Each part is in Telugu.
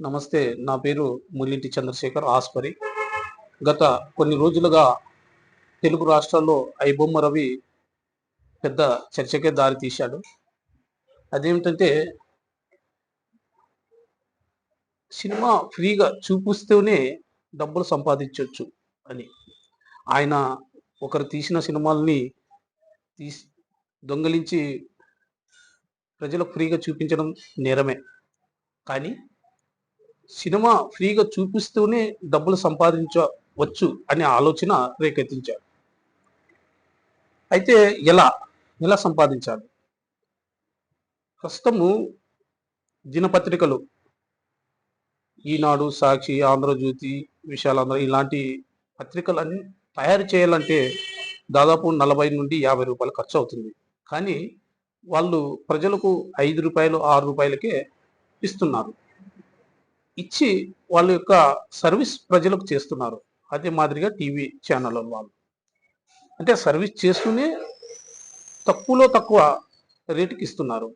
నమస్తే నా పేరు ముల్లింటి చంద్రశేఖర్ ఆస్పరి. గత కొన్ని రోజులుగా తెలుగు రాష్ట్రాల్లో ఐబొమ్మ రవి పెద్ద చర్చకే దారి తీశాడు. అదేమిటంటే సినిమా ఫ్రీగా చూపిస్తూనే డబ్బులు సంపాదించవచ్చు అని. ఆయన ఒకరు తీసిన సినిమాల్ని తీసి దొంగలించి ప్రజలకు ఫ్రీగా చూపించడం నేరమే. కానీ సినిమా ఫ్రీగా చూపిస్తూనే డబ్బులు సంపాదించవచ్చు అనే ఆలోచన రేకెత్తించారు. అయితే ఎలా? ఎలా సంపాదించాలి? ప్రస్తుతము దినపత్రికలు ఈనాడు సాక్షి ఆంధ్రజ్యోతి విశాలాంధ్ర ఇలాంటి పత్రికలన్నీ తయారు చేయాలంటే దాదాపు నలభై నుండి యాభై రూపాయలు ఖర్చు అవుతుంది. కానీ వాళ్ళు ప్రజలకు ఐదు రూపాయలు ఆరు రూపాయలకే ఇస్తున్నారు. ఇచ్చి వాళ్ళ యొక్క సర్వీస్ ప్రజలకు చేస్తున్నారు. అదే మాదిరిగా టీవీ ఛానల్ వాళ్ళు. అంటే సర్వీస్ చేస్తూనే తక్కువలో తక్కువ రేటుకి ఇస్తున్నారు.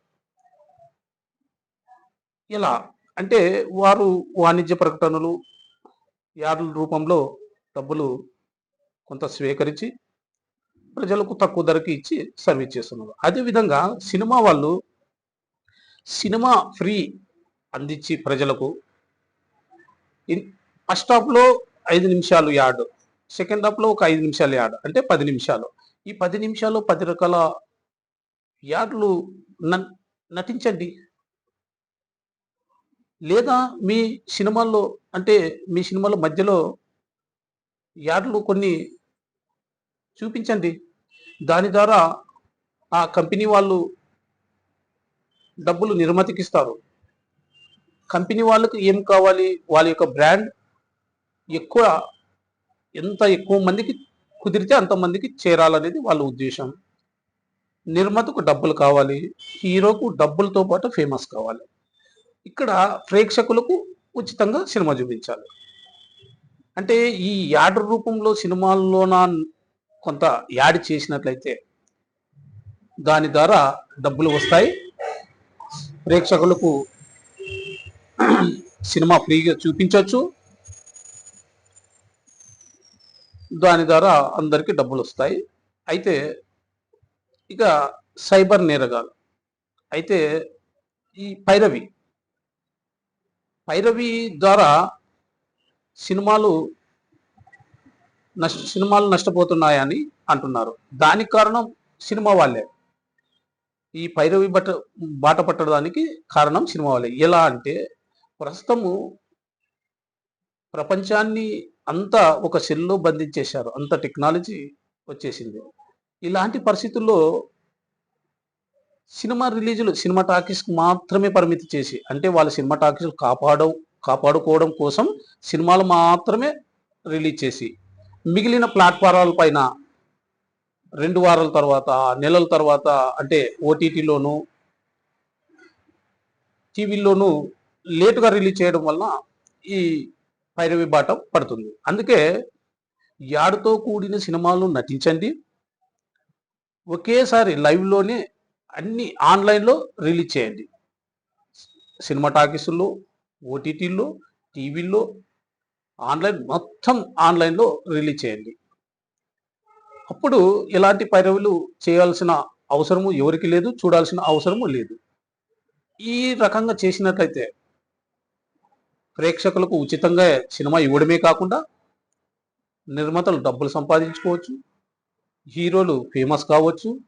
ఇలా అంటే వారు వాణిజ్య ప్రకటనలు యార్డుల రూపంలో డబ్బులు కొంత స్వీకరించి ప్రజలకు తక్కువ ధరకి ఇచ్చి సర్వీస్ చేస్తున్నారు. అదేవిధంగా సినిమా వాళ్ళు సినిమా ఫ్రీ అందించి ప్రజలకు ఫస్ట్ హాఫ్లో ఐదు నిమిషాలు యాడ్ సెకండ్ హాఫ్లో ఒక ఐదు నిమిషాలు యాడ్ అంటే పది నిమిషాలు. ఈ పది నిమిషాలు పది రకాల యాడ్లు న- నటించండి. లేదా మీ సినిమాల్లో అంటే మీ సినిమాల మధ్యలో యాడ్లు కొన్ని చూపించండి. దాని ద్వారా ఆ కంపెనీ వాళ్ళు డబ్బులు నిర్మతికిస్తారు. కంపెనీ వాళ్ళకి ఏం కావాలి? వాళ్ళ యొక్క బ్రాండ్ ఎక్కువ ఎంత ఎక్కువ మందికి కుదిరితే అంతమందికి చేరాలనేది వాళ్ళ ఉద్దేశం. నిర్మాతకు డబ్బులు కావాలి హీరోకు డబ్బులతో పాటు ఫేమస్ కావాలి. ఇక్కడ ప్రేక్షకులకు ఉచితంగా సినిమా చూపించాలి. అంటే ఈ యాడ్ రూపంలో సినిమాల్లోన కొంత యాడ్ చేసినట్లయితే దాని ద్వారా డబ్బులు వస్తాయి. ప్రేక్షకులకు సినిమా ఫ్రీగా చూపించవచ్చు దాని ద్వారా అందరికీ డబ్బులు వస్తాయి. అయితే ఇక సైబర్ నేరగాలు అయితే ఈ పైరవి. పైరవి ద్వారా సినిమాలు నష్ట సినిమాలు నష్టపోతున్నాయని అంటున్నారు. దానికి కారణం సినిమా వాళ్ళే. ఈ పైరవి బట్ట బాట పట్టడానికి కారణం సినిమా వాళ్ళే. ఎలా అంటే ప్రస్తుతము ప్రపంచాన్ని అంతా ఒక సెల్లో బంధించేశారు. అంత టెక్నాలజీ వచ్చేసింది. ఇలాంటి పరిస్థితుల్లో సినిమా రిలీజులు సినిమా టాకీస్కి మాత్రమే పరిమితి చేసి అంటే వాళ్ళ సినిమా టాకీస్ కాపాడవు కాపాడుకోవడం కోసం సినిమాలు మాత్రమే రిలీజ్ చేసి మిగిలిన ప్లాట్ఫారాల పైన రెండు వారాల తర్వాత నెలల తర్వాత అంటే ఓటీటీలోను టీవీల్లోనూ లేటుగా రిలీజ్ చేయడం వల్ల ఈ పైరవి బాట పడుతుంది. అందుకే యాడతో కూడిన సినిమాలు నటించండి. ఒకేసారి లైవ్లోనే అన్ని ఆన్లైన్లో రిలీజ్ చేయండి. సినిమా టాకీసుల్లో ఓటీటీల్లో టీవీల్లో ఆన్లైన్ మొత్తం ఆన్లైన్లో రిలీజ్ చేయండి. అప్పుడు ఎలాంటి పైరవులు చేయాల్సిన అవసరము ఎవరికి లేదు చూడాల్సిన అవసరము లేదు. ఈ రకంగా చేసినట్లయితే ప్రేక్షకులకు ఉచితంగా సినిమా ఇవ్వడమే కాకుండా నిర్మాతలు డబ్బులు సంపాదించుకోవచ్చు హీరోలు ఫేమస్ కావచ్చు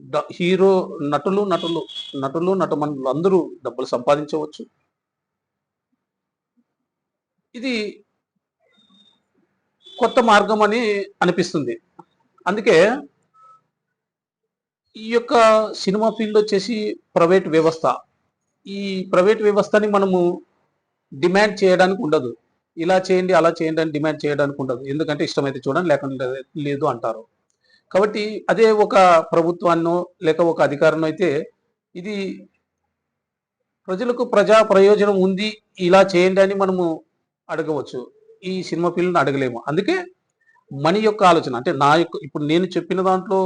డ- హీరో నటులు నటులు నటులు నటమనులు అందరూ డబ్బులు సంపాదించవచ్చు. ఇది కొత్త మార్గం అని అనిపిస్తుంది. అందుకే ఈ యొక్క సినిమా ఫీల్డ్ వచ్చేసి ప్రైవేట్ వ్యవస్థ. ఈ ప్రైవేట్ వ్యవస్థని మనము డిమాండ్ చేయడానికి ఉండదు. ఇలా చేయండి అలా చేయండి అని డిమాండ్ చేయడానికి ఉండదు. ఎందుకంటే ఇష్టమైతే చూడండి లేకుండా లేదు అంటారు. కాబట్టి అదే ఒక ప్రభుత్వాన్నో లేక ఒక అధికారం అయితే ఇది ప్రజలకు ప్రజా ప్రయోజనం ఉంది ఇలా చేయండి అని మనము అడగవచ్చు. ఈ సినిమా పిల్లలను అడగలేము. అందుకే మనీ యొక్క ఆలోచన అంటే నా యొక్క ఇప్పుడు నేను చెప్పిన దాంట్లో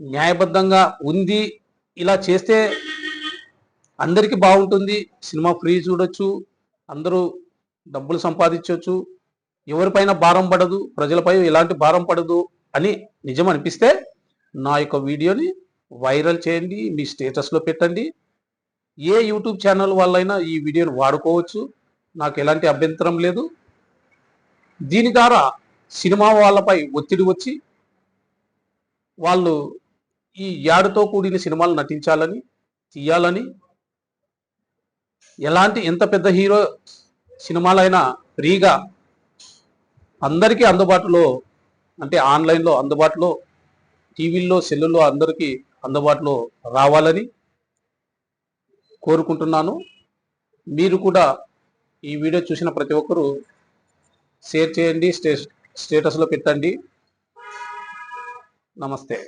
న్యాయబద్ధంగా ఉంది ఇలా చేస్తే అందరికీ బాగుంటుంది సినిమా ఫ్రీ చూడొచ్చు అందరూ డబ్బులు సంపాదించవచ్చు. ఎవరిపైన భారం పడదు ప్రజలపై ఎలాంటి భారం పడదు అని నిజం అనిపిస్తే నా యొక్క వీడియోని వైరల్ చేయండి మీ స్టేటస్లో పెట్టండి. ఏ యూట్యూబ్ ఛానల్ వాళ్ళైనా ఈ వీడియోని వాడుకోవచ్చు. నాకు ఎలాంటి అభ్యంతరం లేదు. దీని ద్వారా సినిమా వాళ్ళపై ఒత్తిడి వచ్చి వాళ్ళు ఈ యాడుతో కూడిన సినిమాలు నటించాలని తీయాలని ఎలాంటి ఎంత పెద్ద హీరో సినిమాలైనా ఫ్రీగా అందరికీ అందుబాటులో అంటే ఆన్లైన్లో అందుబాటులో టీవీల్లో సెల్లుల్లో అందరికీ అందుబాటులో రావాలని కోరుకుంటున్నాను. మీరు కూడా ఈ వీడియో చూసిన ప్రతి ఒక్కరూ షేర్ చేయండి స్టే స్టేటస్లో పెట్టండి. నమస్తే.